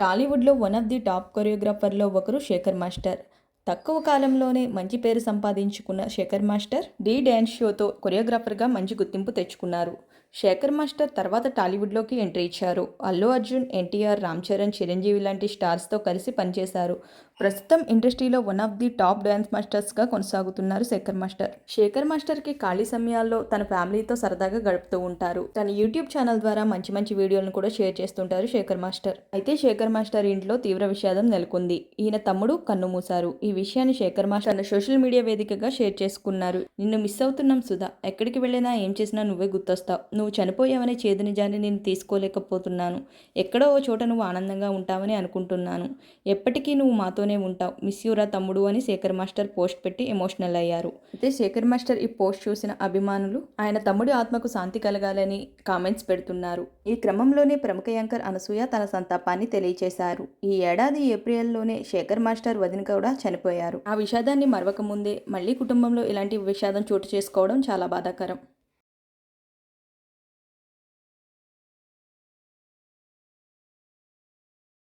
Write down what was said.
టాలీవుడ్లో one of the top కొరియోగ్రాఫర్లో ఒకరు శేఖర్ మాస్టర్. తక్కువ కాలంలోనే మంచి పేరు సంపాదించుకున్న శేఖర్ మాస్టర్ డి డ్యాన్స్ షోతో కొరియోగ్రాఫర్గా మంచి గుర్తింపు తెచ్చుకున్నారు. శేఖర్ మాస్టర్ తర్వాత టాలీవుడ్లోకి ఎంట్రీ ఇచ్చారు. అల్లు అర్జున్ ఎన్టీఆర్ రామ్ చరణ్ చిరంజీవి లాంటి స్టార్స్తో కలిసి పనిచేశారు. ప్రస్తుతం ఇండస్ట్రీలో one of the top dance మాస్టర్స్గా కొనసాగుతున్నారు శేఖర్ మాస్టర్. శేఖర్ మాస్టర్కి ఖాళీ సమయాల్లో తన ఫ్యామిలీతో సరదాగా గడుపుతూ ఉంటారు. తన యూట్యూబ్ ఛానల్ ద్వారా మంచి మంచి వీడియోలను కూడా షేర్ చేస్తుంటారు శేఖర్ మాస్టర్. అయితే శేఖర్ మాస్టర్ ఇంట్లో తీవ్ర విషాదం నెలకొంది. ఈయన తమ్ముడు కన్ను మూశారు. ఈ విషయాన్ని శేఖర్ మాస్టర్ తన సోషల్ మీడియా వేదికగా షేర్ చేసుకున్నారు. నిన్ను మిస్ అవుతున్నాం సుధా. ఎక్కడికి వెళ్ళినా ఏం చేసినా నువ్వే గుర్తొస్తావు. నువ్వు చనిపోయావనే చేదు నిజాన్ని నేను తీసుకోలేకపోతున్నాను. ఎక్కడో ఓ చోట నువ్వు ఆనందంగా ఉంటావని అనుకుంటున్నాను. ఎప్పటికీ నువ్వు మాతోనే ఉంటావు. మిస్ యూరా తమ్ముడు అని శేఖర్ మాస్టర్ పోస్ట్ పెట్టి ఎమోషనల్ అయ్యారు. అయితే శేఖర్ మాస్టర్ ఈ పోస్ట్ చూసిన అభిమానులు ఆయన తమ్ముడి ఆత్మకు శాంతి కలగాలని కామెంట్స్ పెడుతున్నారు. ఈ క్రమంలోనే ప్రముఖ యాంకర్ అనసూయ తన సంతాపాన్ని తెలియజేశారు ఈ ఏడాది ఏప్రిల్లోనే శేఖర్ మాస్టర్ వదిన కూడా చనిపోయారు ఆ విషాదాన్ని మరవక ముందే మళ్ళీ కుటుంబంలో ఇలాంటి విషాదం చోటు చేసుకోవడం చాలా బాధాకరం.